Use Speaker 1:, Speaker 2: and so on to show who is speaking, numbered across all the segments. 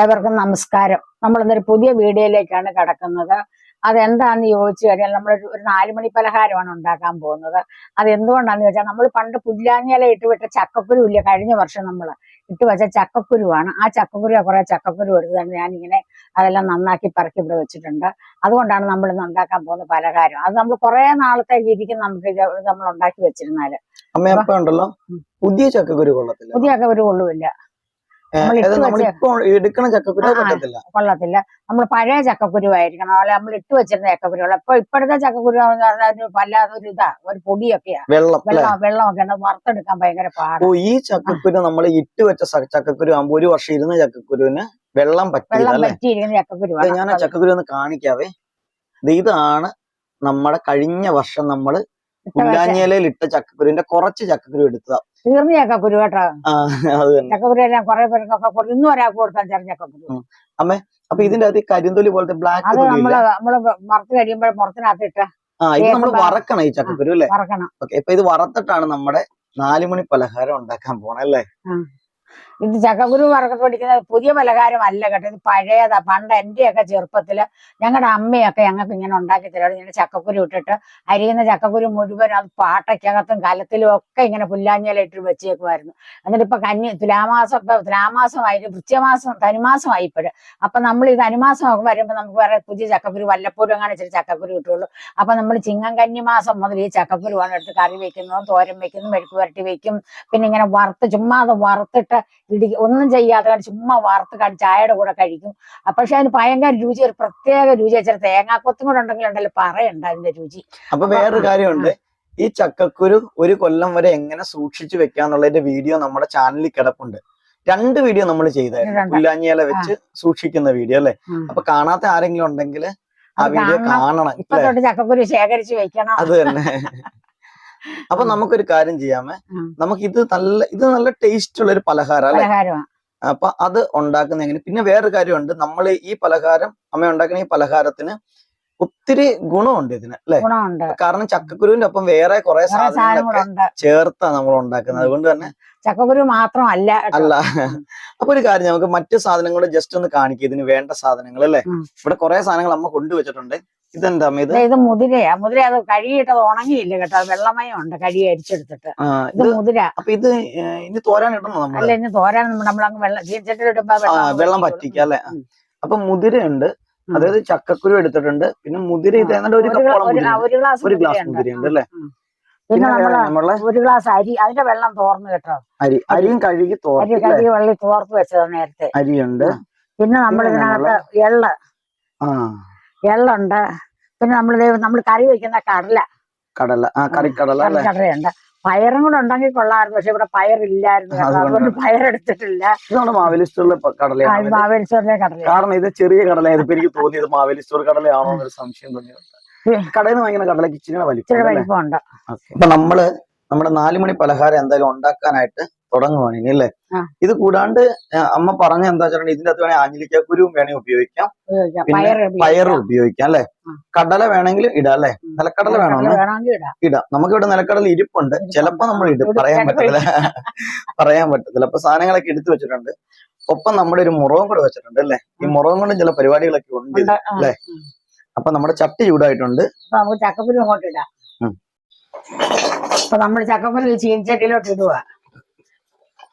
Speaker 1: ഏവർക്കും നമസ്കാരം. നമ്മൾ ഇന്നൊരു പുതിയ വീഡിയോയിലേക്കാണ് കടക്കുന്നത്. അതെന്താണെന്ന് ചോദിച്ചു കഴിഞ്ഞാൽ നമ്മൾ ഒരു നാലുമണി പലഹാരമാണ് ഉണ്ടാക്കാൻ പോകുന്നത്. അത് എന്തുകൊണ്ടാണെന്ന് ചോദിച്ചാൽ നമ്മൾ പണ്ട് പുല്ലാഞ്ഞില ഇട്ട് വിട്ട ചക്കക്കുരു ഇല്ല കഴിഞ്ഞ വർഷം നമ്മൾ ഇട്ട് വെച്ച ചക്കക്കുരുവാണ്. ആ ചക്കക്കുരു കുറെ ചക്കക്കുരു എടുത്തതാണ് ഞാനിങ്ങനെ അതെല്ലാം നന്നാക്കി പറക്കി ഇവിടെ വെച്ചിട്ടുണ്ട്. അതുകൊണ്ടാണ് നമ്മൾ ഇന്ന് ഉണ്ടാക്കാൻ പോകുന്ന പലഹാരം. അത് നമ്മൾ കുറെ നാളത്തേക്ക് ഇരിക്കും നമുക്ക് നമ്മൾ ഉണ്ടാക്കി
Speaker 2: വെച്ചിരുന്നാൽ. ഉണ്ടല്ലോ. പുതിയ ചക്കക്കുരു കൊള്ളത്തില്ല.
Speaker 1: പുതിയ ചക്കക്കുരു കൊള്ളുമില്ല കൊള്ളത്തില്ല. നമ്മൾ പഴയ ചക്കക്കുരു ആയിരിക്കണം അല്ലെ നമ്മൾ ഇട്ട് വെച്ചിരുന്ന ചക്കക്കുരുകൾ. അപ്പൊ ഇപ്പോഴത്തെ ചക്കക്കുരു എന്ന് പറഞ്ഞാൽ വല്ലാതെ ഒരു ഇതാ ഒരു പൊടിയൊക്കെയാ.
Speaker 2: വെള്ളം
Speaker 1: വെള്ളം വെള്ളമൊക്കെ ഉണ്ട് വറുത്തെടുക്കാൻ ഭയങ്കര പാടാണ്
Speaker 2: ഈ ചക്കക്കുരു നമ്മൾ ഇട്ട് വെച്ച ചക്കക്കുരു ആകുമ്പോ ഒരു വർഷം ഇരുന്ന ചക്കക്കുരുവിന് വെള്ളം
Speaker 1: പറ്റിയിരിക്കുന്ന ചക്കക്കുരു
Speaker 2: ഞാൻ ചക്കക്കുരു ഒന്ന് കാണിക്കാവേ. ഇതാണ് നമ്മുടെ കഴിഞ്ഞ വർഷം നമ്മൾ പുല്ലാഞ്ഞിലയിൽ ഇട്ട ചക്കക്കുരുവിന്റെ കുറച്ച് ചക്കക്കുരു എടുത്തതാ.
Speaker 1: തീർന്ന ചക്കക്കുരു കേട്ടോ. ചക്കക്കുരു എല്ലാം കുറെ പേർക്കൊക്കെ കൊടുത്തു ഇന്നും ഒരാൾക്ക് കൊടുത്താൽ ചെറിയ ചക്കക്കുരു
Speaker 2: അപ്പൊ ഇതിന്റെ അകത്ത് കരിന്തൊലി പോലത്തെ ബ്ലാക്ക്
Speaker 1: അത് നമ്മൾ നമ്മൾ മറത്ത് കഴിയുമ്പോൾ ഇട്ട്.
Speaker 2: ആ ഇത് നമ്മൾ വറക്കണം ഈ ചക്കക്കുരു അല്ലേ?
Speaker 1: വറക്കണം.
Speaker 2: ഓക്കെ ഇപ്പൊ ഇത് വറുത്തിട്ടാണ് നമ്മുടെ നാലുമണി പലഹാരം ഉണ്ടാക്കാൻ പോണേ അല്ലേ?
Speaker 1: ഇത് ചക്കക്കുരു വറക്കത്ത് പഠിക്കുന്നത് പുതിയ പലഹാരം അല്ല കേട്ടോ. ഇത് പഴയതാ. പണ്ട് എന്റെയൊക്കെ ചെറുപ്പത്തിൽ ഞങ്ങളുടെ അമ്മയൊക്കെ ഞങ്ങൾക്ക് ഇങ്ങനെ ഉണ്ടാക്കി തരാറ് ഇങ്ങനെ ചക്കക്കുരു ഇട്ടിട്ട് അരിയുന്ന ചക്കക്കുരു മുഴുവൻ അത് പാട്ടയ്ക്കകത്തും കലത്തിലും ഒക്കെ ഇങ്ങനെ പുല്ലാഞ്ഞല ഇട്ട് വെച്ചേക്കുമായിരുന്നു എന്നിട്ട് ഇപ്പൊ കന്നി തുലാമാസം ഇപ്പൊ തുലാമാസമായി വൃത്യമാസം ധനുമാസമായി ഇപ്പോഴ്. അപ്പൊ നമ്മൾ ഈ ഒക്കെ വരുമ്പോ നമുക്ക് വേറെ പുതിയ ചക്കക്കുരു വല്ലപ്പോഴും അങ്ങനെ ഇച്ചിരി ചക്കക്കുരു കിട്ടുള്ളൂ. അപ്പൊ നമ്മൾ ചിങ്ങം കന്നി മാസം മുതൽ ഈ ചക്കക്കുരുവാണ് എടുത്ത് കറി വെക്കുന്നതും തോരൻ വെക്കുന്നതും മെഴുക്ക് പുരട്ടി വെക്കും. പിന്നെ ഇങ്ങനെ വറുത്ത് ചുമ്മാ വറുത്തിട്ട് ഇടി ഒന്നും ചെയ്യാതെ ചുമ്മാ വറുത്ത് ചായയുടെ കൂടെ കഴിക്കും. അപ്പൊ പക്ഷെ അതിന് ഭയങ്കര രുചി ഒരു പ്രത്യേക രുചി. വെച്ചാൽ തേങ്ങാക്കൊത്തും കൂടെ ഉണ്ടെങ്കിൽ ഉണ്ടല്ലോ പറയണ്ട അതിന്റെ രുചി.
Speaker 2: അപ്പൊ വേറൊരു കാര്യമുണ്ട്. ഈ ചക്കക്കുരു ഒരു കൊല്ലം വരെ എങ്ങനെ സൂക്ഷിച്ചു വെക്കാന്നുള്ളതിന്റെ വീഡിയോ നമ്മുടെ ചാനലിൽ കിടപ്പുണ്ട്. രണ്ട് വീഡിയോ നമ്മൾ ചെയ്തായിരുന്നു.
Speaker 1: രണ്ട്.
Speaker 2: പുല്ലാഞ്ഞില വെച്ച് സൂക്ഷിക്കുന്ന വീഡിയോ അല്ലെ. അപ്പൊ കാണാത്ത ആരെങ്കിലും ഉണ്ടെങ്കിൽ ആ വീഡിയോ
Speaker 1: കാണണം.
Speaker 2: കാണണം
Speaker 1: ഇപ്പൊ തൊട്ട് ചക്കക്കുരു ശേഖരിച്ച് വെക്കണം.
Speaker 2: അത് തന്നെ. അപ്പൊ നമുക്കൊരു കാര്യം ചെയ്യാമേ. നമുക്ക് ഇത് നല്ല ഇത് നല്ല ടേസ്റ്റ് ഉള്ള ഒരു പലഹാര അല്ലെ? അപ്പൊ അത് ഉണ്ടാക്കുന്ന എങ്ങനെ? പിന്നെ വേറൊരു കാര്യമുണ്ട്. നമ്മൾ ഈ പലഹാരം അമ്മ ഉണ്ടാക്കുന്ന ഈ പലഹാരത്തിന് ഒത്തിരി ഗുണമുണ്ട് ഇതിന് അല്ലെ? കാരണം ചക്കക്കുരുവിന്റെ ഒപ്പം വേറെ കുറെ സാധനങ്ങളൊക്കെ ചേർത്താ നമ്മൾ ഉണ്ടാക്കുന്നത്. അതുകൊണ്ട് തന്നെ
Speaker 1: ചക്കക്കുരു മാത്രമല്ല.
Speaker 2: അല്ല. അപ്പൊ ഒരു കാര്യം നമുക്ക് മറ്റു സാധനങ്ങൾ ജസ്റ്റ് ഒന്ന് കാണിക്കുക ഇതിന് വേണ്ട സാധനങ്ങൾ അല്ലെ? ഇവിടെ കുറെ സാധനങ്ങൾ അമ്മ കൊണ്ടുവച്ചിട്ടുണ്ട്. ഇതെന്താ ഇത്?
Speaker 1: ഇത് മുതിരയാ. മുതിര അത് കഴുകിയിട്ടത് ഉണങ്ങിയില്ല കേട്ടോ. വെള്ളമയം ഉണ്ട് കഴുകി അരിച്ചെടുത്തിട്ട്. ഇത് മുതിര.
Speaker 2: അപ്പൊ ഇത് ഇനി തോരാൻ ഇടണോ നമ്മൾ
Speaker 1: അല്ല ഇനി തോരാൻ നമ്മളങ്ങ് വെള്ളം ചീനച്ചട്ടിലിടുമ്പോ
Speaker 2: വെള്ളം പറ്റിക്കാം അല്ലെ. അപ്പൊ മുതിരയുണ്ട്. അതായത് ചക്കക്കുരു എടുത്തിട്ടുണ്ട്. പിന്നെ മുതിര ഇത് ഒരു
Speaker 1: ഗ്ലാസ്
Speaker 2: ഒരു ഗ്ലാസ്
Speaker 1: മുതിരയുണ്ട്.
Speaker 2: അല്ലെ?
Speaker 1: പിന്നെ
Speaker 2: നമ്മൾ
Speaker 1: ഒരു ഗ്ലാസ് അരി അതിന്റെ വെള്ളം തോർന്നു കേട്ടോ.
Speaker 2: അരി. അരിയും കഴുകി
Speaker 1: അരി? കഴുകി വെള്ളി തോർത്ത് വെച്ചത് നേരത്തെ.
Speaker 2: അരിയുണ്ട്.
Speaker 1: പിന്നെ നമ്മൾ ഇതിനകത്ത് എള്ള്.
Speaker 2: ആ.
Speaker 1: എള്ളുണ്ട് പിന്നെ നമ്മൾ നമ്മൾ കറി വെക്കുന്ന കടല.
Speaker 2: കടല. ആ കറിക്കടല
Speaker 1: കടലയുണ്ട്. പയറും കൂടെ ഉണ്ടെങ്കിൽ കൊള്ളാമായിരുന്നു. പക്ഷെ ഇവിടെ പയറില്ലായിരുന്നു.
Speaker 2: അതുകൊണ്ട്.
Speaker 1: പയറെടുത്തിട്ടില്ല.
Speaker 2: ഇത് നമ്മുടെ മാവേലി സ്റ്റോറിലെ കടലയാണ്? ഇത്.
Speaker 1: മാവേലിച്ചോറിലെ കടല
Speaker 2: കാരണം ഇത് ചെറിയ കടലായിരുന്നു എനിക്ക് തോന്നിയത് മാവേലി സ്റ്റോർ കടലയാണോ എന്നൊരു സംശയം തോന്നിയത് കടയിൽ നിന്ന് വാങ്ങിക്കുന്ന കടലക്ക് ഇച്ചിരി വലിപ്പം?
Speaker 1: വലിപ്പമുണ്ട്.
Speaker 2: അപ്പൊ നമ്മൾ നമ്മുടെ നാലുമണി പലഹാരം എന്തായാലും ഉണ്ടാക്കാനായിട്ട് തുടങ്ങുവാണ് ഇനി അല്ലേ ഇത് കൂടാണ്ട് അമ്മ പറഞ്ഞ എന്താ വെച്ചാൽ ഇതിന്റെ അകത്ത് വേണേൽ ആഞ്ഞിലിക്കക്കുരുവും വേണേൽ ഉപയോഗിക്കാം.
Speaker 1: പയറും ഉപയോഗിക്കാം.
Speaker 2: അല്ലെ? കടല വേണമെങ്കിൽ ഇടാം അല്ലെ? നിലക്കടല
Speaker 1: കടല
Speaker 2: വേണമെന്ന്
Speaker 1: വേണമെങ്കിൽ ഇടാം.
Speaker 2: നമുക്കിവിടെ നമുക്ക് ഇവിടെ നിലക്കടല ഇരിപ്പുണ്ട്. ചിലപ്പോ നമ്മൾ ഇടും. പറയാൻ പറ്റത്തില്ല. പറയാൻ പറ്റത്തില്ല. അപ്പൊ സാധനങ്ങളൊക്കെ എടുത്തു വെച്ചിട്ടുണ്ട്. ഒപ്പം നമ്മുടെ ഒരു മുറവും കൂടെ വെച്ചിട്ടുണ്ട് അല്ലെ? ഈ മുറവും കൊണ്ടും ചില പരിപാടികളൊക്കെ ഉണ്ട് അല്ലെ. അപ്പൊ നമ്മുടെ ചട്ടി ചൂടായിട്ടുണ്ട്.
Speaker 1: നമുക്ക് ചക്കക്കുരു അങ്ങോട്ട് ഇടാം. അപ്പൊ നമ്മൾ ഈ ചീനച്ചട്ടിയിലോട്ട് ഇടുക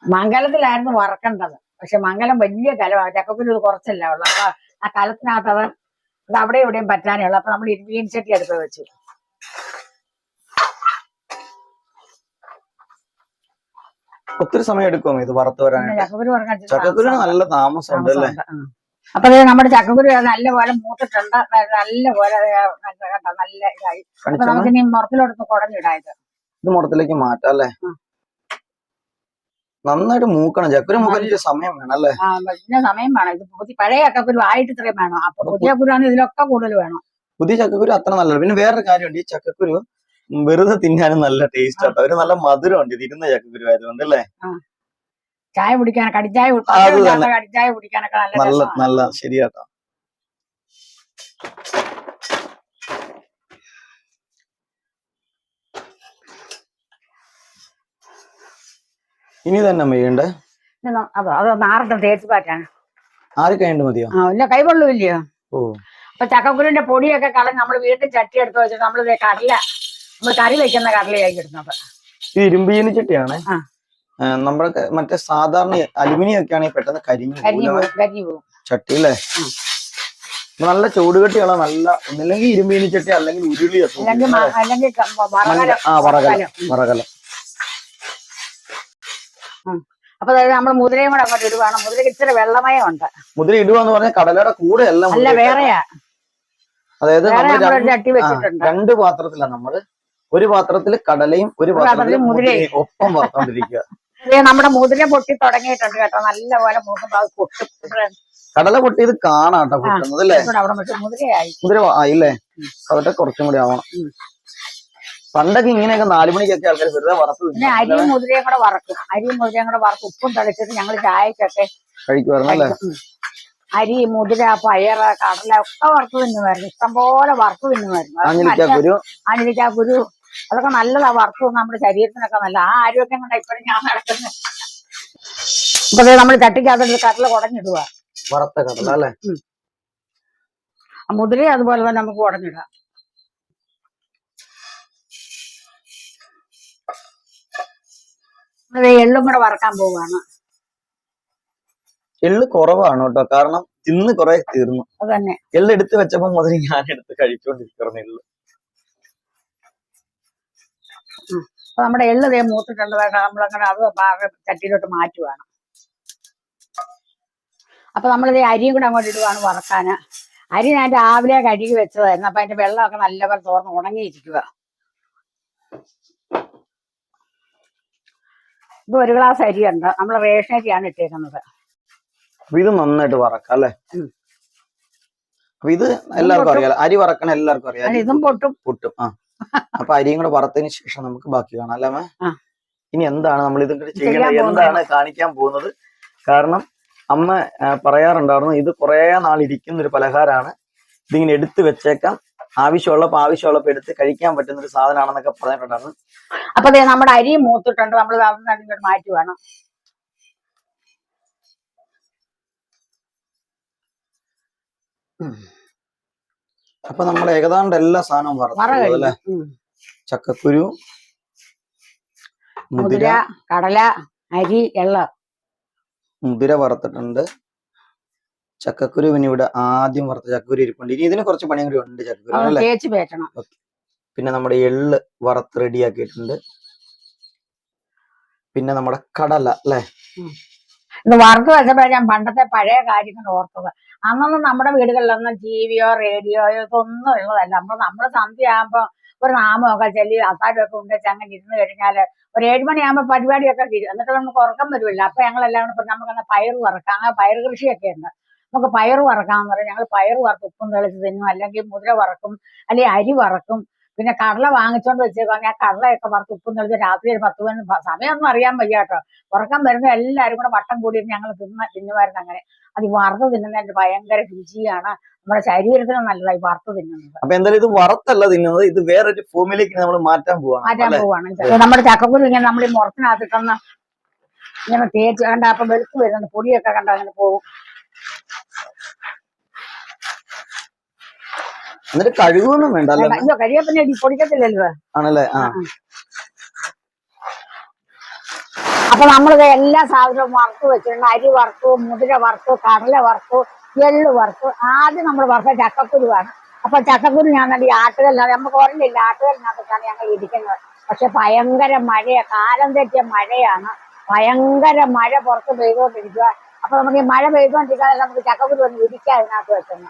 Speaker 1: മംഗലത്തിലായിരുന്നു വറക്കേണ്ടത്. പക്ഷെ മംഗലം വലിയ കലമാണ് ചക്കക്കുരു കുറച്ചല്ല ഉള്ളു. അപ്പൊ ആ കലത്തിനകത്ത് അത് അത് അവിടെ ഇവിടെയും പറ്റാനേ ഉള്ളു. അപ്പൊ നമ്മൾ ഇരുപീൻ ചട്ടി എടുത്ത് വെച്ചു.
Speaker 2: ഒത്തിരി സമയം എടുക്കും ഇത് വറുത്ത് വരാൻ
Speaker 1: ചക്കക്കുരു വറക്കാൻ
Speaker 2: നല്ല താമസമുണ്ട് അല്ലേ
Speaker 1: താമസമുണ്ട്. അപ്പൊ നമ്മുടെ ചക്കക്കുരു നല്ല പോലെ മൂത്തിട്ടുണ്ട്. നല്ല പോലെ നല്ല ഇതായി. അപ്പൊ
Speaker 2: കണിച്ചമ്മ
Speaker 1: നമുക്ക് ഇനി മുറത്തിലോട്ട് കുടഞ്ഞിടായത്
Speaker 2: ഇത് മുറത്തിലേക്ക് മാറ്റാം അല്ലേ. നന്നായിട്ട് മൂക്കണം. ചക്കര ഇച്ചിരി സമയം വേണം അല്ലേ?
Speaker 1: പിന്നെ സമയം വേണം. ഇത് പുതിയ പഴയ ചക്കക്കുരു ആയിട്ട് ഇത്രയും വേണം. അപ്പൊ പുതിയ കുരുവാണ് ഇതിലൊക്കെ കൂടുതൽ വേണം.
Speaker 2: പുതിയ ചക്കക്കുരു അത്ര നല്ലത് പിന്നെ വേറൊരു കാര്യമുണ്ട്. ഈ ചക്കക്കുരു വെറുതെ തിന്നാനും നല്ല ടേസ്റ്റ് ആട്ടോ. ഒരു നല്ല മധുരമുണ്ട്. ഇത് ഇരുന്ന ചക്കക്കുരു ആയതുകൊണ്ട് അല്ലേ?
Speaker 1: ചായ കുടിക്കാൻ കടിച്ചായ കുടി-
Speaker 2: ആ, അത്
Speaker 1: പഴമില്ലാത്ത
Speaker 2: തന്നെ.
Speaker 1: കടിച്ചായ കുടിക്കാനൊക്കെ നല്ല.
Speaker 2: നല്ല ശരിയാട്ടോ. ഇനി തന്നെ മെയ്യണ്ടേ?
Speaker 1: അതോ തേച്ച് പാറ്റാണ്
Speaker 2: ആറ് മതിയോ?
Speaker 1: ആ ഇല്ല കൈവെള്ളമില്ലയോ
Speaker 2: ഓ.
Speaker 1: അപ്പൊ ചക്കക്കുരുവിന്റെ പൊടിയൊക്കെ കളഞ്ഞ് നമ്മൾ വീണ്ടും ചട്ടി എടുത്ത് വെച്ചിട്ട് നമ്മൾ കടല നമ്മൾ കറി വെക്കുന്ന കടലയായി കിട്ടുന്നത്
Speaker 2: ഇത് ഇരുമ്പീനി ചട്ടിയാണ്? നമ്മുടെ മറ്റേ സാധാരണ അലുമിനിയം ഒക്കെ ആണെങ്കിൽ പെട്ടെന്ന് കരിഞ്ഞു
Speaker 1: പോകും
Speaker 2: ചട്ടി അല്ലേ നല്ല ചൂടുകട്ടിയുള്ള നല്ല ഒന്നില്ലെങ്കിൽ ഇരുമ്പീനി ചട്ടി അല്ലെങ്കിൽ ഉരുളി ഒക്കെ
Speaker 1: അല്ലെങ്കിൽ
Speaker 2: ആ വറകല
Speaker 1: വറകല. അപ്പൊ അതായത് നമ്മൾ മുതിരയും കൂടെ അങ്ങോട്ട് ഇടുവാണ്. മുതിരക്ക് ഇച്ചിരി വെള്ളമയം ഉണ്ട്
Speaker 2: മുതിര ഇടുവാന്ന് പറഞ്ഞാൽ കടലയുടെ കൂടെ എല്ലാം
Speaker 1: അല്ല വേറെയാ.
Speaker 2: അതായത് രണ്ട് പാത്രത്തിലാണ് നമ്മൾ. ഒരു പാത്രത്തിൽ കടലയും ഒരു
Speaker 1: പാത്രത്തിൽ മുതിരയും.
Speaker 2: ഒപ്പം വറുത്തോണ്ടിരിക്കുക
Speaker 1: നമ്മുടെ മുതിര പൊട്ടി തുടങ്ങിയിട്ടുണ്ട് കേട്ടോ. നല്ലപോലെ മൂക്കുമ്പോ അത് പൊട്ടും
Speaker 2: കടല പൊട്ടിയത് കാണാട്ടോ പൊട്ടുന്നത് അല്ലേ? മുതിര ആയില്ലേ? അതൊക്കെ കുറച്ചും കൂടി ആവണം. പണ്ടൊക്കെ ഇങ്ങനെയൊക്കെ നാലു മണിക്കൊക്കെ ആൾക്കാർ വെറുതെ വറുത്ത്
Speaker 1: പിന്നെ
Speaker 2: തിന്നും.
Speaker 1: അരിയും മുതിരയും കൂടെ വറക്കും. അരിയും മുതിരയും കൂടെ വറക്കും. ഉപ്പും തളിച്ചിട്ട് ഞങ്ങൾ ചായക്കൊക്കെ
Speaker 2: കഴിക്കുമായിരുന്നു അല്ലേ
Speaker 1: കഴിക്കും. അരി മുതിര പയറ് കടല ഒക്കെ വറുത്ത് തിന്നുമായിരുന്നു. ഇഷ്ടംപോലെ വറുത്ത് തിന്നുമായിരുന്നു. ആഞ്ഞിലിക്ക കുരു? അതൊക്കെ നല്ലതാ വറുത്ത് നമ്മുടെ ശരീരത്തിനൊക്കെ നല്ല. ആ ആരോഗ്യം കൊണ്ട് ഇപ്പോഴും ഞാൻ നടക്കുന്നത് ഇപ്പൊ നമ്മൾ ചട്ടിക്കകത്ത് കടല കുടഞ്ഞിടുക
Speaker 2: വറുത്ത കടല അല്ലേ?
Speaker 1: മുതിര അതുപോലെ തന്നെ നമുക്ക് കുടഞ്ഞിടാം. എള്ളും കൂടെ വറക്കാൻ പോവാണ്.
Speaker 2: എള്ള് കുറവാണ് കേട്ടോ. കാരണം തിന്ന് കുറെ തീർന്നു.
Speaker 1: അതന്നെ. തന്നെ
Speaker 2: എള്ള് എടുത്ത് വെച്ചപ്പോ മുതൽ ഞാൻ എടുത്ത് കഴിച്ചോണ്ടിരിക്കണം എള്ള്
Speaker 1: അപ്പൊ നമ്മുടെ എള്ള് ദേ മൂത്തിട്ടുണ്ട് വേണ്ട നമ്മളങ്ങനെ അത് ചട്ടിയിലോട്ട് മാറ്റുവാണ്. അപ്പൊ നമ്മളിത് അരിയും കൂടെ അങ്ങോട്ട് ഇടുവാണ് വറക്കാന്. അരി ഞാൻ രാവിലെ കഴുകി വെച്ചതായിരുന്നു. അപ്പൊ അതിന്റെ വെള്ളമൊക്കെ നല്ലപോലെ തോർന്ന് ഉണങ്ങിയിരിക്കുക ഇത് ഒരു ഗ്ലാസ് അരിയുണ്ട് നമ്മൾ റേഷൻ അരിയാണ് ഇട്ടേക്കുന്നത്.
Speaker 2: അപ്പൊ ഇത് നന്നായിട്ട് വറക്കാം അല്ലേ? അപ്പൊ ഇത് എല്ലാവർക്കും അറിയാലോ. അരി വറക്കണ എല്ലാവർക്കും അറിയാം
Speaker 1: ഇതും പൊട്ടും.
Speaker 2: പൊട്ടും. ആ. അപ്പൊ അരിയും കൂടെ വറുത്തതിന് ശേഷം നമുക്ക് ബാക്കി കാണാം അല്ലേ? ഇനി എന്താണ് നമ്മൾ ഇതും കൂടി
Speaker 1: ചെയ്യേണ്ടത്?
Speaker 2: എന്താണ് കാണിക്കാൻ പോകുന്നത്? കാരണം അമ്മ പറയാറുണ്ടായിരുന്നു ഇത് കുറെ നാൾ ഇരിക്കുന്ന ഒരു പലഹാരമാണ്. ഇതിങ്ങനെ എടുത്തു വെച്ചേക്കാം. ആവശ്യമുള്ളപ്പോ ആവശ്യമുള്ളപ്പോ എടുത്ത് കഴിക്കാൻ പറ്റുന്ന ഒരു സാധനമാണെന്നൊക്കെ പറഞ്ഞിട്ടുണ്ടായിരുന്നു.
Speaker 1: അപ്പൊ ദേ നമ്മുടെ അരി മൂത്തിട്ടുണ്ട്. നമ്മൾ അതിനോട് മാറ്റി വേണം.
Speaker 2: അപ്പൊ നമ്മൾ ഏകദാണ്ട് എല്ലാ സാധനവും
Speaker 1: പറഞ്ഞു
Speaker 2: വറുത്തു അല്ലേ? ചക്കക്കുരു
Speaker 1: മുതിര
Speaker 2: മുതിര
Speaker 1: കടല അരി എള്ള.
Speaker 2: മുതിര വറുത്തിട്ടുണ്ട്. ചക്കക്കുരു പിന്നെ ഇവിടെ ആദ്യം വറുത്ത ചക്കക്കുരു ഇരിപ്പുണ്ട്. ഇനി ഇതിന് കുറച്ച് പണിയും കൂടി ഉണ്ട് ചക്കക്കുരു പിന്നെ നമ്മുടെ എള്ള് വറുത്ത് റെഡിയാക്കിയിട്ടുണ്ട്. പിന്നെ നമ്മുടെ കടല അല്ലെ?
Speaker 1: ഇത് വറുത്ത് വെച്ചപ്പോഴാണ് ഞാൻ പണ്ടത്തെ പഴയ കാര്യങ്ങൾ ഓർത്തത്. അന്നൊന്നും നമ്മുടെ വീടുകളിലൊന്നും ടി വിയോ റേഡിയോയോ ഇതൊന്നും ഉള്ളതല്ല. അപ്പൊ നമ്മൾ സന്ധ്യയാകുമ്പോ ഒരു നാമമൊക്കെ ചെല്ലി അത്താഴമൊക്കെ ഉണ്ടെച്ച് അങ്ങനെ ഇരുന്ന് കഴിഞ്ഞാൽ ഒരു ഏഴുമണിയാകുമ്പോ പരിപാടിയൊക്കെ എന്നിട്ട് നമുക്ക് ഉറക്കം വരുമല്ലോ അപ്പൊ ഞങ്ങളെല്ലാം കൂടെ നമുക്കന്ന് പയർ വറക്കാം. അങ്ങനെ പയർ കൃഷിയൊക്കെ ഉണ്ട്. നമുക്ക് പയർ വറക്കാന്ന് പറയും ഞങ്ങൾ പയർ വറുത്ത് ഉപ്പും തെളിച്ച് തിന്നും അല്ലെങ്കിൽ മുതിര വറക്കും അല്ലെങ്കിൽ അരി വറക്കും. പിന്നെ കടല വാങ്ങിച്ചോണ്ട് വെച്ചേക്കും ആ കടലയൊക്കെ വറുത്ത് ഉപ്പും തെളിച്ച് രാത്രി ഒരു പത്ത് മണി സമയമൊന്നും അറിയാൻ വയ്യ കേട്ടോ ഉറക്കം വരുന്ന എല്ലാവരും കൂടെ വട്ടം കൂടി ഞങ്ങൾ തിന്ന തിന്നുമായിരുന്നു അങ്ങനെ. അത് വറുത്ത് തിന്നുന്നതിന്റെ ഭയങ്കര രുചിയാണ്. നമ്മുടെ ശരീരത്തിന് നല്ലതായി വറുത്ത് തിന്നുന്നത്.
Speaker 2: അപ്പൊ എന്തായാലും ഇത് വറുത്തല്ല തിന്നുന്നത് ഇത് വേറൊരു ഫോമിലേക്ക് നമ്മൾ മാറ്റാൻ പോവാണ്.
Speaker 1: മാറ്റാൻ പോവാണ്. നമ്മുടെ ചക്കക്കുരു ഇങ്ങനെ നമ്മൾ ഈ മുറത്തിനകത്തിട്ടൊന്ന് ഇങ്ങനെ തേച്ച് കണ്ട അപ്പൊ വെളുത്ത് വരുന്നുണ്ട്. പൊടിയൊക്കെ കണ്ട അങ്ങനെ പോകും.
Speaker 2: എന്നിട്ട് കഴുകൊന്നും വേണ്ട
Speaker 1: അയ്യോ പൊടിക്കത്തില്ലല്ലോ.
Speaker 2: ആണല്ലേ? ആ.
Speaker 1: അപ്പൊ നമ്മളിത് എല്ലാ സാധനവും വറുത്ത് വെച്ചിട്ടുണ്ട്. അരി വറുത്തു മുതിര വറുത്തു കടല വറുത്തു എള്ള് വറുത്തു. ആദ്യം നമ്മൾ വറുത്ത ചക്കക്കുരു ആണ് അപ്പൊ ചക്കക്കുരു ഞാൻ ഈ ആട്ടുകല്ലിനകത്ത് നമുക്ക് ഓർമ്മയില്ല ആട്ടുകല്ലിനകത്താണ് ഞങ്ങൾ ഇരിക്കുന്നത്. പക്ഷെ ഭയങ്കര മഴയാ. കാലം തെറ്റിയ മഴയാണ്. ഭയങ്കര മഴ പുറത്ത് പെയ്തുകൊണ്ടിരിക്കുക അപ്പൊ നമുക്ക് മഴ പെയ്തുകൊണ്ടിരിക്കാതെ നമുക്ക് ചക്കക്കുരു ഒന്ന് ഇരിക്കാം അതിനകത്ത് വെക്കുന്നു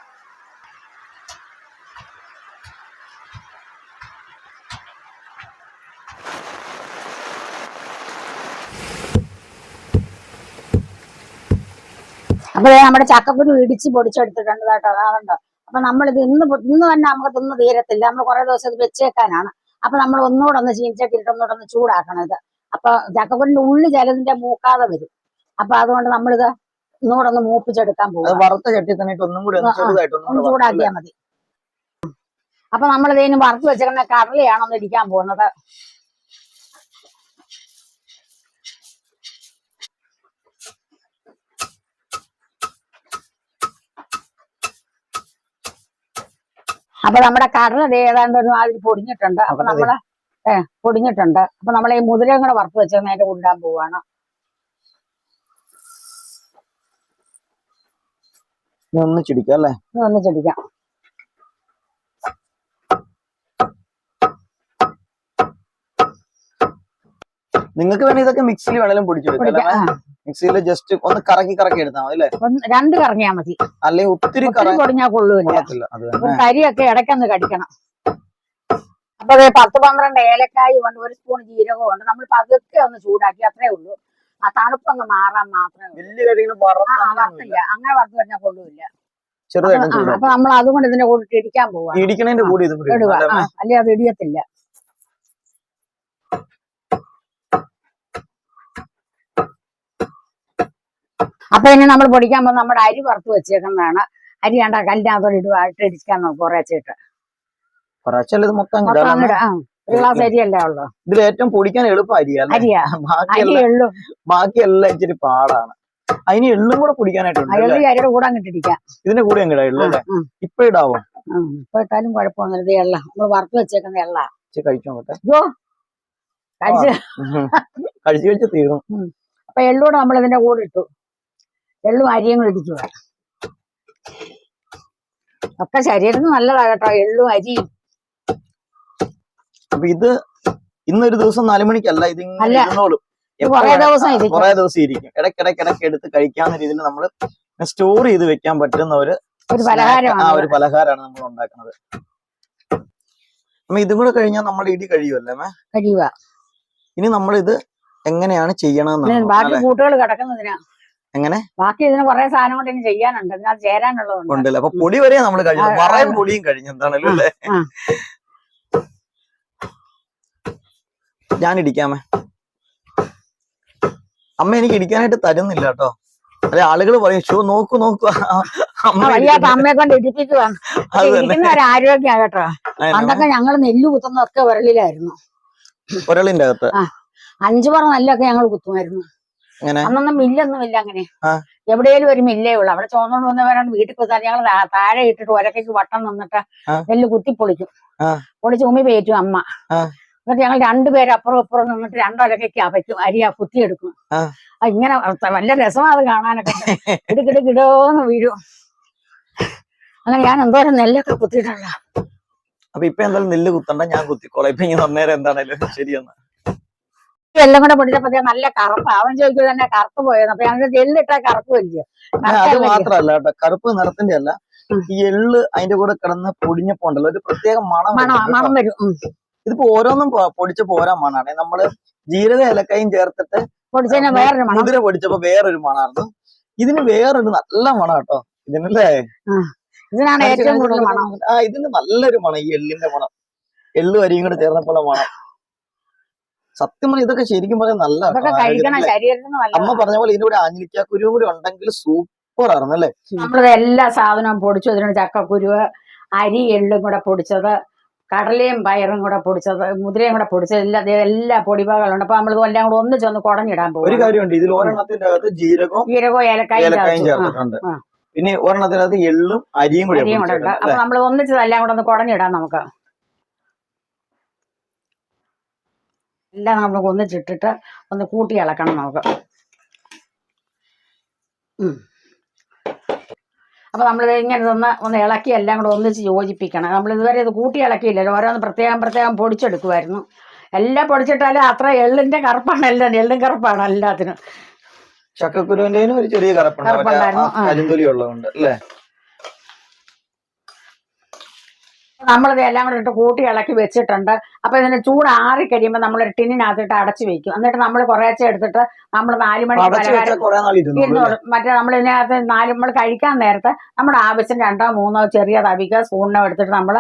Speaker 1: അപ്പൊ നമ്മുടെ ചക്കക്കുരു ഇടിച്ച് പൊടിച്ചെടുത്തിട്ടുണ്ട് കേട്ടോ അതാണല്ലോ അപ്പൊ നമ്മളിത് ഇന്ന് ഇന്ന് തന്നെ നമുക്ക് തിന്ന് തീരത്തില്ല. നമ്മൾ കുറെ ദിവസം ഇത് വെച്ചേക്കാനാണ്. അപ്പൊ നമ്മൾ ഒന്നുകൂടെ ഒന്ന് ചീനിച്ചട്ടിട്ട് ഒന്നുകൂടെ ഒന്ന് ചൂടാക്കണം ഇത്. അപ്പൊ ചക്കക്കുരിന്റെ ഉള്ളി ചിലതിന്റെ മൂക്കാതെ വരും. അപ്പൊ അതുകൊണ്ട് നമ്മളിത് ഒന്നുകൂടെ ഒന്ന് മൂപ്പിച്ചെടുക്കാൻ പോകും
Speaker 2: വറുത്ത ചട്ടി തന്നെ ഒന്നും കൂടി
Speaker 1: ചൂടാക്കിയാൽ മതി. അപ്പൊ നമ്മൾ ഇതിന് വറുത്ത് വെച്ചിരുന്ന കടലയാണ് ഒന്ന് ഇരിക്കാൻ പോകുന്നത്? അപ്പൊ നമ്മുടെ കടല ഏതാണ്ട് ഒരു ഒരുമാതിരി പൊടിഞ്ഞിട്ടുണ്ട്. അപ്പൊ നമ്മൾ ഏഹ് പൊടിഞ്ഞിട്ടുണ്ട്. അപ്പൊ നമ്മളെ ഈ മുതിരം കൂടെ വറുത്ത് വെച്ചിരുന്നതിന്റെ കൊണ്ടുവരാൻ പോവാണ്.
Speaker 2: ഇനി ഒന്ന് ചിടിക്കാം അല്ലേ?
Speaker 1: ഇത് ഒന്ന്
Speaker 2: നിങ്ങൾക്ക് വേണ്ടി ഇതൊക്കെ മിക്സിയിൽ വേണേലും പൊടിച്ചെടുക്കാം മിക്സിയിൽ ജസ്റ്റ് ഒന്ന് കറക്കി കറക്കി എടുത്താൽ മതി അല്ലേ?
Speaker 1: രണ്ട് കറങ്ങിയാ മതി.
Speaker 2: അല്ലെ ഒത്തിരി
Speaker 1: പൊടിഞ്ഞാ
Speaker 2: കൊള്ളൂല്ല
Speaker 1: കരിയൊക്കെ ഇടയ്ക്കൊന്ന് കടിക്കണം. അപ്പൊ പത്ത് പന്ത്രണ്ട് ഏലക്കായി ഉണ്ട് ഒരു സ്പൂൺ ജീരകവും ഉണ്ട് നമ്മൾ പതുക്കെ ഒന്ന് ചൂടാക്കി അത്രേ ഉള്ളൂ. ആ തണുപ്പൊന്ന് മാറാൻ മാത്രമേ
Speaker 2: വലിയ വറുത്തൊന്നുമില്ല
Speaker 1: വറുത്തില്ല അങ്ങനെ വറുത്ത് കഴിഞ്ഞാൽ കൊള്ളൂല്ല.
Speaker 2: ചെറുതായിട്ടും
Speaker 1: അപ്പൊ നമ്മൾ അതുകൊണ്ട് ഇതിന്റെ കൂടെ ഇടിക്കാൻ പോവാ
Speaker 2: ഇടിക്കണതിന്റെ കൂടി ഇതും
Speaker 1: ഇടുക.
Speaker 2: അല്ലെ
Speaker 1: അത് ഇടിയത്തില്ല. അപ്പൊ ഇനി നമ്മൾ പൊടിക്കാൻ പോകുന്ന നമ്മുടെ അരി വറുത്ത് വെച്ചേക്കുന്നതാണ്. അരി കണ്ട കല്ലിനകത്തോട് ഇടുവായിട്ട് ഇടിക്കാൻ നോക്കും കുറേച്ചിട്ട്
Speaker 2: കുറച്ചല്ലേ ഇത് മൊത്തം
Speaker 1: ആ. ഗ്ലാസ് അരിയല്ലേ ഉള്ളു?
Speaker 2: ഇതിൽ ഏറ്റവും പൊടിക്കാൻ എളുപ്പം അരിയാ അല്ലേ?
Speaker 1: അരിയാ.
Speaker 2: ബാക്കി
Speaker 1: അരി
Speaker 2: എല്ലാം
Speaker 1: എള്ളു.
Speaker 2: ബാക്കി എല്ലാം ഇച്ചിരി പാടാണ്. അതിന് എള്ളും കൂടെ പൊടിക്കാനായിട്ടുണ്ട്
Speaker 1: അരിയുടെ കൂടെ അങ്ങോട്ട് ഇടിക്കാം
Speaker 2: ഇതിന്റെ കൂടെ അങ്ങ് ഇടാം അല്ലേ? ഇപ്പൊ ഇടാവോ.
Speaker 1: ഇപ്പൊ ഇട്ടാലും കുഴപ്പമൊന്നുമില്ല ഇത് എള്ള. നമ്മൾ വറുത്ത് വെച്ചേക്കുന്ന എള്ള.
Speaker 2: കഴിച്ചോ
Speaker 1: അയ്യോ. കഴിച്ച്.
Speaker 2: കഴിച്ചു കഴിച്ച് തീർന്നു.
Speaker 1: അപ്പൊ എള്ളൂടെ നമ്മൾ ഇതിന്റെ കൂടെ ഇട്ടു. എള്ളും അരിയും കൂടെ ഇടിക്കുക ഒക്കെ ശരീരത്തിന് നല്ലതാ കേട്ടോ. എള്ളും അരിയും
Speaker 2: അപ്പൊ ഇത് ഇന്നൊരു ദിവസം നാലു മണിക്കല്ല ഇത് ഇരുന്നോളും.
Speaker 1: കുറേ ദിവസം ഇരിക്കും.
Speaker 2: ഇടയ്ക്കിടയ്ക്ക് ഇടയ്ക്ക് എടുത്ത് കഴിക്കാവുന്ന രീതിയിൽ നമ്മൾ സ്റ്റോർ ചെയ്ത് വെക്കാൻ പറ്റുന്ന ഒരു ആ ഒരു പലഹാരമാണ് നമ്മൾ ഉണ്ടാക്കുന്നത്. അമ്മ ഇതും കൂടെ കഴിഞ്ഞാൽ നമ്മൾ ഇടി കഴിയുമല്ലേ മേ?
Speaker 1: കഴിയുക.
Speaker 2: ഇനി നമ്മൾ ഇത് എങ്ങനെയാണ് ചെയ്യണമെന്ന്
Speaker 1: ബാക്കി കൂട്ടുകൾ കിടക്കുന്നതിനാ
Speaker 2: എങ്ങനെ?
Speaker 1: ബാക്കി ഇതിന് കുറെ സാധനം കൊണ്ട് ഇനി ചെയ്യാനുണ്ട്. ഇതിനകത്ത് ചേരാനുള്ളതുണ്ട്.
Speaker 2: ഉണ്ടല്ലേ? അപ്പൊ പൊടി വരെ നമ്മൾ കഴിഞ്ഞു. വറയും പൊടിയും കഴിഞ്ഞു എന്താണല്ലോ അല്ലേ
Speaker 1: ആ.
Speaker 2: ഞാൻ ഇടിക്കാമേ അമ്മ എനിക്ക് ഇടിക്കാനായിട്ട് തരുന്നില്ല കേട്ടോ. അല്ലെ ആളുകൾ പറയും ഷോ നോക്കൂ നോക്കൂ.
Speaker 1: അമ്മയെ കൊണ്ട് ഒരു ആരോഗ്യ കേട്ടോ പണ്ടൊക്കെ ഞങ്ങൾ നെല്ല് കുത്തുന്നതൊക്കെ വിരളിലായിരുന്നു
Speaker 2: വിരളിന്റെ അകത്ത്
Speaker 1: അഞ്ചു പറ നെല്ലൊക്കെ ഞങ്ങൾ കുത്തുമായിരുന്നു. അന്നൊന്നും മില്ലൊന്നും ഇല്ല അങ്ങനെ. എവിടെയെങ്കിലും ഒരു മില്ലേ ഉള്ളു. അവിടെ ചോന്നുകൊണ്ട് വന്നവരാണ് വീട്ടിൽ കുത്താൻ. ഞങ്ങൾ താഴെ ഇട്ടിട്ട് ഒരക്കയ്ക്ക് വട്ടം നിന്നിട്ട്. നെല്ല് കുത്തി പൊളിക്കും. പൊളിച്ച് ഉമ്മി പേറ്റും അമ്മ. എന്നിട്ട് ഞങ്ങൾ രണ്ടുപേരും അപ്പുറം ഇപ്പുറം നിന്നിട്ട് രണ്ടൊലക്കയ്ക്ക് അവയ്ക്കും അരി ആ കുത്തിയെടുക്കും. ഇങ്ങനെ വല്ല രസമാണ് അത് കാണാനൊക്കെ. കിടുകിട് കിടോന്ന് വീഴും. അങ്ങനെ ഞാൻ എന്തോരം നെല്ലൊക്കെ കുത്തിയിട്ടുള്ള
Speaker 2: അപ്പൊ ഇപ്പൊ എന്തായാലും നെല്ല് കുത്തണ്ട ഞാൻ കുത്തിക്കോളാം. ഇപ്പൊ ഇങ്ങനെ അന്നേരം എന്താണേലും ശരിയെന്ന്.
Speaker 1: എല്ലാം കൂടെ പൊടിച്ചപ്പോ നല്ല കറുപ്പ്. അവൻ ചോദിക്കും തന്നെ കറുപ്പ് പോയത് അപ്പൊ ഞങ്ങൾ എല്ലിട്ടാ കറുപ്പ് വലിയ.
Speaker 2: അത് മാത്രല്ല കേട്ടോ. കറുപ്പ് നിറത്തിന്റെ അല്ല. ഈ എള്ള് അതിന്റെ കൂടെ കിടന്ന് പൊടിഞ്ഞപ്പോ ഉണ്ടല്ലോ ഒരു പ്രത്യേക മണം
Speaker 1: മണം വരും.
Speaker 2: ഇതിപ്പോ ഓരോന്നും പൊടിച്ച് പോരാൻ മണാണ്. നമ്മൾ ജീരക ഇലക്കയും ചേർത്തിട്ട് മുതിര പൊടിച്ചപ്പോ വേറൊരു മണായിരുന്നു. ഇതിന് വേറൊരു നല്ല മണം കേട്ടോ. ഇതിനല്ലേ?
Speaker 1: ഇതിനാണ് ഏറ്റവും കൂടുതൽ മണം.
Speaker 2: ആ ഇതിന് നല്ലൊരു മണം ഈ എള്ളിന്റെ മണം. എള്ളു അരിയും കൂടെ ചേർന്നപ്പോഴുള്ള മണം. സത്യം പറഞ്ഞാൽ ഇതൊക്കെ ശരിക്കും പറയാൻ നല്ല അമ്മ പറഞ്ഞ പോലെ ഇതിന്റെ കൂടെ ആഞ്ഞിലിക്കാക്കുരുവും കൂടി ഉണ്ടെങ്കിൽ സൂപ്പർ ആയിരുന്നു അല്ലേ?
Speaker 1: നമ്മളിത് എല്ലാ സാധനവും പൊടിച്ചു അതിനോട് ചക്കക്കുരു അരി എള്ളും കൂടെ പൊടിച്ചത് കടലയും പയറും കൂടെ പൊടിച്ചത് മുതിരയും കൂടെ പൊടിച്ചത് എല്ലാ എല്ലാ പൊടിവകളുണ്ട് അപ്പൊ നമ്മൾ എല്ലാം കൂടെ ഒന്ന് ചെന്ന് കുടഞ്ഞിടാൻ
Speaker 2: ഒരു
Speaker 1: പോകും
Speaker 2: കാര്യമുണ്ട്. ഇതിൽ ഒരെണ്ണത്തിന്റെ അകത്ത് ജീരകവും
Speaker 1: ജീരകവും ഏലക്കായും.
Speaker 2: ചേർത്തിട്ടുണ്ട്. പിന്നെ ഒരെണ്ണത്തിനകത്ത് എള്ളും അരിയും കൂടി
Speaker 1: അരിയും കൂടെ ഉണ്ട് അപ്പൊ നമ്മൾ ഒന്നിച്ചതെല്ലാം കൂടെ ഒന്ന് കുടഞ്ഞിടാം നമുക്ക്. എല്ലാം നമ്മൾ ഒന്നിച്ചിട്ടിട്ട് ഒന്ന് കൂട്ടി ഇളക്കണം നമുക്ക്. ഉം. അപ്പൊ നമ്മൾ ഇങ്ങനെ തന്ന ഒന്ന് ഇളക്കി എല്ലാം കൂടെ ഒന്നിച്ച് യോജിപ്പിക്കണം. നമ്മൾ ഇതുവരെ ഇത് കൂട്ടി ഇളക്കിയില്ലല്ലോ ഓരോന്ന് പ്രത്യേകം പ്രത്യേകം പൊടിച്ചെടുക്കുമായിരുന്നു എല്ലാം പൊടിച്ചിട്ടാലും അത്ര എള്ളിന്റെ കറുപ്പാണ് എല്ലാം എള്ളും കറുപ്പാണ് എല്ലാത്തിനും.
Speaker 2: ചക്കക്കുരുവിന്റെ ഒരു ചെറിയ
Speaker 1: കറുപ്പുണ്ടായിരുന്നു,
Speaker 2: അല്ലേ?
Speaker 1: നമ്മളിത് എല്ലാം കൂടെ ഇട്ട് കൂട്ടി ഇളക്കി വെച്ചിട്ടുണ്ട്. അപ്പൊ ഇതിന് ചൂട് ആറി കഴിയുമ്പോൾ നമ്മൾ ഒരു ടിന്നിനകത്തിട്ട് അടച്ചു വെക്കും. എന്നിട്ട് നമ്മൾ കുറേശ്ശെ എടുത്തിട്ട് നമ്മൾ നാല് മണി മറ്റേ നമ്മൾ ഇതിനകത്ത് നാല് നമ്മൾ കഴിക്കാൻ നേരത്തെ നമ്മുടെ ആവശ്യം രണ്ടോ മൂന്നോ ചെറിയ തവിക്കോ സ്പൂണിനോ എടുത്തിട്ട് നമ്മൾ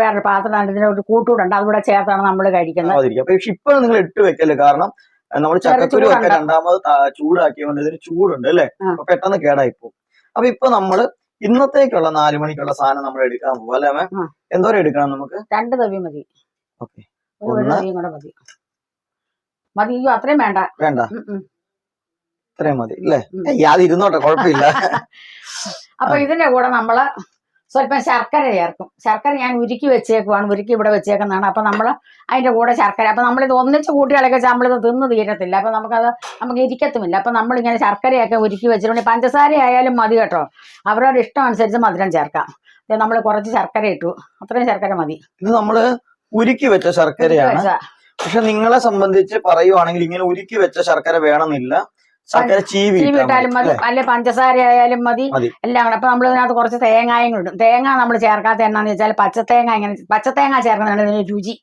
Speaker 1: വേറൊരു പാത്രം ഇതിന് ഒരു കൂട്ടുകൂടുണ്ട് അതുകൂടെ ചേർത്താണ് നമ്മൾ കഴിക്കുന്നത്.
Speaker 2: പക്ഷെ ഇപ്പൊ നിങ്ങൾ ഇട്ട് വെക്കല്ലേ? കാരണം നമ്മൾ ചക്കക്കുരു ഒക്കെ. രണ്ടാമത് ഇതിന് ചൂടുണ്ട് അല്ലേ? പെട്ടെന്ന് കേടായി പോകും അപ്പൊ ഇപ്പൊ നമ്മൾ ഇന്നത്തേക്കുള്ള നാലു മണിക്കുള്ള സാധനം നമ്മൾ എടുക്കാൻ
Speaker 1: പോലെ?
Speaker 2: എന്തോരം എടുക്കണം നമുക്ക്?
Speaker 1: രണ്ട് തവി മതി.
Speaker 2: ഓക്കെ.
Speaker 1: മതി. മതി അത്രയും വേണ്ട.
Speaker 2: വേണ്ട. ഇത്രയും മതി അല്ലേ? അത് ഇരുന്നോട്ടെ കുഴപ്പമില്ല.
Speaker 1: അപ്പൊ ഇതിന്റെ കൂടെ നമ്മൾ സ്വല്പം ശർക്കര ചേർക്കും. ശർക്കര ഞാൻ ഉരുക്കി വെച്ചേക്കുവാണ് ഉരുക്കി ഇവിടെ വെച്ചേക്കുന്നതാണ്. അപ്പൊ നമ്മൾ അതിന്റെ കൂടെ ശർക്കര അപ്പൊ നമ്മളിത് ഒന്നിച്ച് കൂട്ടികളൊക്കെ നമ്മളിത് തിന്ന് തീരത്തില്ല. അപ്പൊ നമുക്കത് നമുക്ക് ഇരിക്കത്തുമില്ല. അപ്പൊ നമ്മളിങ്ങനെ ശർക്കരയൊക്കെ ഉരുക്കി വെച്ചിട്ടുണ്ട്. പഞ്ചസാര ആയാലും മതി കേട്ടോ. അവരവരുടെ ഇഷ്ടം അനുസരിച്ച് മധുരം ചേർക്കാം. നമ്മൾ കുറച്ച് ശർക്കര ഇട്ടു. അത്രയും ശർക്കര മതി.
Speaker 2: ഇത് നമ്മൾ ഉരുക്കി വെച്ച ശർക്കരയാണ്.
Speaker 1: വെച്ചാ
Speaker 2: പക്ഷെ നിങ്ങളെ സംബന്ധിച്ച് പറയുവാണെങ്കിൽ ഇങ്ങനെ ഉരുക്കി വെച്ച ശർക്കര വേണമെന്നില്ല. ശർക്കര ചീവി
Speaker 1: ഇട്ടാലും മതി.
Speaker 2: അല്ലെ
Speaker 1: പഞ്ചസാര ആയാലും മതി. എല്ലാം കൂടെ. അപ്പൊ നമ്മൾ ഇതിനകത്ത് കുറച്ച് തേങ്ങയും ഇടും. തേങ്ങ നമ്മൾ ചേർക്കാത്ത എന്നാന്ന് വെച്ചാൽ പച്ചത്തേങ്ങ ഇങ്ങനെ പച്ചത്തേങ്ങ ചേർക്കുന്നതാണ് ഇതിന് രുചി.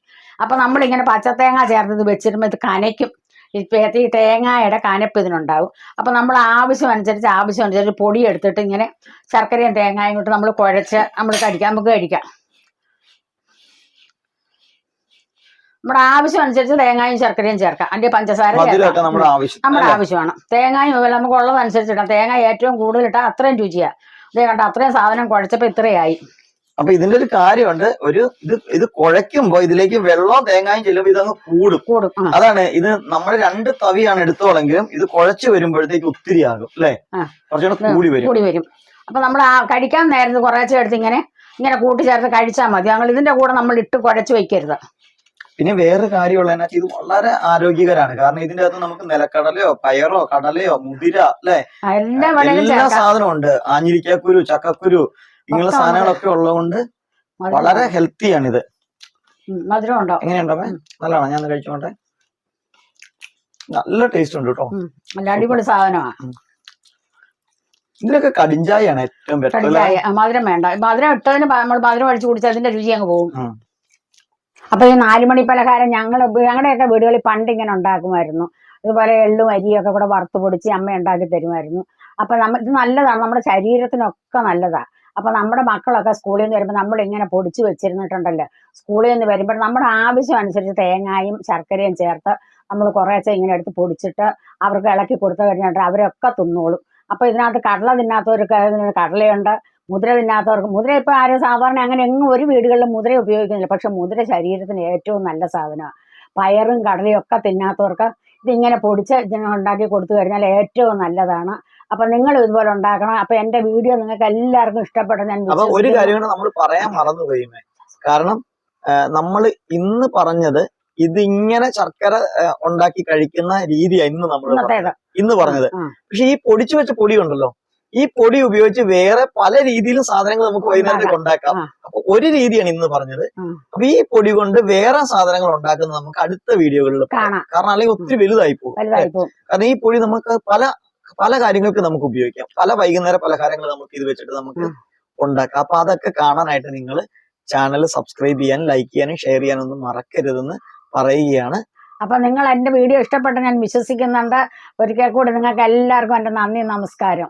Speaker 1: അപ്പൊ നമ്മളിങ്ങനെ പച്ചത്തേങ്ങ ചേർത്തത് ഇത് വെച്ചിരുമ്പോൾ ഇത് കനയ്ക്കും. ഈ തേങ്ങയുടെ കനപ്പ് ഇതിനുണ്ടാവും. അപ്പൊ നമ്മൾ ആവശ്യം അനുസരിച്ച് ആവശ്യം അനുസരിച്ച് പൊടി എടുത്തിട്ട് ഇങ്ങനെ ശർക്കരയും തേങ്ങയും കൊണ്ട് നമ്മൾ കുഴച്ച് നമ്മൾ കഴിക്കാം നമുക്ക് കഴിക്കാം നമ്മുടെ ആവശ്യം അനുസരിച്ച് തേങ്ങയും ശർക്കരയും ചേർക്കാം. അതിന്റെ പഞ്ചസാര ചേർക്കാം.
Speaker 2: നമ്മുടെ ആവശ്യം
Speaker 1: നമ്മുടെ ആവശ്യമാണ്. തേങ്ങയും നമുക്ക് ഉള്ളതനുസരിച്ച് ഇടാം. തേങ്ങ ഏറ്റവും കൂടുതൽ ഇട്ടാൽ അത്രയും രുചിയാ. അതേ കണ്ട അത്രയും സാധനം കുഴച്ചപ്പോ ഇത്രയായി.
Speaker 2: അപ്പൊ ഇതിന്റെ ഒരു കാര്യമുണ്ട്. ഒരു ഇത് ഇത് കുഴയ്ക്കുമ്പോ ഇതിലേക്ക് വെള്ളവും തേങ്ങയും ചെല്ലുമ്പോ ഇതങ്ങ് കൂടും.
Speaker 1: കൂടും.
Speaker 2: അതാണ് ഇത് നമ്മൾ രണ്ട് തവിയാണ് എടുത്തോളെങ്കിലും ഇത് കുഴച്ചു വരുമ്പോഴത്തേക്ക് ഒത്തിരി ആകും അല്ലെ. കുറച്ചുകൂടെ കൂടി വരും.
Speaker 1: കൂടി വരും. അപ്പൊ നമ്മൾ കഴിക്കാൻ നേരത്ത് കുറേശ്ശെ എടുത്ത് ഇങ്ങനെ ഇങ്ങനെ കൂട്ടിച്ചേർത്ത് കഴിച്ചാൽ മതി. ഞങ്ങൾ ഇതിന്റെ കൂടെ നമ്മൾ ഇട്ട് കുഴച്ച് വെക്കരുത്.
Speaker 2: പിന്നെ വേറെ കാര്യമുള്ള ഇത് വളരെ ആരോഗ്യകരമാണ് കാരണം ഇതിന്റെ അകത്ത് നമുക്ക് നിലക്കടലയോ പയറോ കടലയോ മുതിര അല്ലെ?
Speaker 1: എല്ലാം
Speaker 2: സാധനവും ഉണ്ട് ആഞ്ഞിരിക്കാക്കുരു ചക്കക്കുരു ഇങ്ങനെയുള്ള സാധനങ്ങളൊക്കെ ഉള്ളതുകൊണ്ട് വളരെ ഹെൽത്തി ആണ്
Speaker 1: ഇത് മധുരം ഉണ്ടോ?
Speaker 2: എങ്ങനെയുണ്ടോ നല്ലതാണോ? ഞാൻ കഴിച്ചോട്ടെ. നല്ല ടേസ്റ്റ് ഉണ്ട് കേട്ടോ.
Speaker 1: നല്ല അടിപൊളി സാധനമാണ്
Speaker 2: ഇതിലൊക്കെ കടിഞ്ചായാണ് ഏറ്റവും ബെറ്റർ
Speaker 1: മധുരം വേണ്ട. മധുരം ഇട്ടതിന് നമ്മൾ മധുരം അടിച്ചു കുടിച്ചാൽ അതിന്റെ രുചി അങ്ങ് പോകും.
Speaker 2: ഉം.
Speaker 1: അപ്പൊ ഈ നാലുമണി പലഹാരം ഞങ്ങൾ ഞങ്ങളുടെയൊക്കെ വീടുകളിൽ പണ്ട് ഇങ്ങനെ ഉണ്ടാക്കുമായിരുന്നു. ഇതുപോലെ എള്ളും അരിയൊക്കെ കൂടെ വറുത്ത് പൊടിച്ച് അമ്മ ഉണ്ടാക്കി തരുമായിരുന്നു. അപ്പൊ നമ്മ ഇത് നല്ലതാണ്. നമ്മുടെ ശരീരത്തിനൊക്കെ നല്ലതാ. അപ്പൊ നമ്മുടെ മക്കളൊക്കെ സ്കൂളിൽ നിന്ന് വരുമ്പോൾ നമ്മൾ ഇങ്ങനെ പൊടിച്ച് വെച്ചിരുന്നിട്ടുണ്ടല്ലോ. സ്കൂളിൽ നിന്ന് വരുമ്പോൾ നമ്മുടെ ആവശ്യം അനുസരിച്ച് തേങ്ങയും ശർക്കരയും ചേർത്ത് നമ്മൾ കുറേശ്ശെ ഇങ്ങനെ എടുത്ത് പൊടിച്ചിട്ട് അവർക്ക് ഇളക്കി കൊടുത്തു കഴിഞ്ഞിട്ട് അവരൊക്കെ തിന്നോളും. അപ്പൊ ഇതിനകത്ത് കടല തിന്നാത്തവർക്ക് കടലയുണ്ട്. മുദ്ര തിന്നാത്തവർക്ക് മുദ്ര ഇപ്പൊ ആരും സാധാരണ അങ്ങനെ എങ്ങും ഒരു വീടുകളിലും മുദ്ര ഉപയോഗിക്കുന്നില്ല. പക്ഷെ മുദ്ര ശരീരത്തിന് ഏറ്റവും നല്ല സാധനമാണ് പയറും കടലയും ഒക്കെ തിന്നാത്തവർക്ക് ഇതിങ്ങനെ പൊടിച്ച് ഉണ്ടാക്കി കൊടുത്തു കഴിഞ്ഞാൽ ഏറ്റവും നല്ലതാണ്. അപ്പൊ നിങ്ങൾ ഇതുപോലെ ഉണ്ടാക്കണം. അപ്പൊ എന്റെ വീഡിയോ നിങ്ങൾക്ക് എല്ലാവർക്കും ഇഷ്ടപ്പെട്ടെന്ന് ഞാൻ
Speaker 2: ഒരു കാര്യം നമ്മൾ പറയാൻ മറന്നു പോയിമേ കാരണം നമ്മൾ ഇന്ന് പറഞ്ഞത് ഇതിങ്ങനെ ശർക്കര ഉണ്ടാക്കി കഴിക്കുന്ന രീതിയാണ് ഇന്ന് നമ്മൾ ഇന്ന് പറഞ്ഞത്. പക്ഷെ ഈ പൊടിച്ചു വെച്ച പൊടി ഉണ്ടല്ലോ ഈ പൊടി ഉപയോഗിച്ച് വേറെ പല രീതിയിലും സാധനങ്ങൾ നമുക്ക് വൈകുന്നേരത്തേക്ക് ഉണ്ടാക്കാം. അപ്പൊ ഒരു രീതിയാണ് ഇന്ന് പറഞ്ഞത്. അപ്പൊ ഈ പൊടി കൊണ്ട് വേറെ സാധനങ്ങൾ ഉണ്ടാക്കുന്നത് നമുക്ക് അടുത്ത വീഡിയോകളിൽ കാരണം അല്ലെങ്കിൽ ഒത്തിരി വലുതായി പോകും
Speaker 1: വലുതായി പോകും.
Speaker 2: കാരണം ഈ പൊടി നമുക്ക് പല പല കാര്യങ്ങൾക്ക് നമുക്ക് ഉപയോഗിക്കാം. പല വൈകുന്നേര പലഹാരങ്ങൾ നമുക്ക് ഇത് വെച്ചിട്ട് നമുക്ക് ഉണ്ടാക്കാം. അപ്പൊ അതൊക്കെ കാണാനായിട്ട് നിങ്ങൾ ചാനൽ സബ്സ്ക്രൈബ് ചെയ്യാൻ ലൈക്ക് ചെയ്യാനും ഷെയർ ചെയ്യാനും ഒന്നും മറക്കരുതെന്ന് പറയുകയാണ്.
Speaker 1: അപ്പൊ നിങ്ങൾ എന്റെ വീഡിയോ ഇഷ്ടപ്പെട്ട ഞാൻ വിശ്വസിക്കുന്നുണ്ട്. ഒരിക്കൽ കൂടി നിങ്ങൾക്ക് എല്ലാവർക്കും എന്റെ നന്ദി നമസ്കാരം.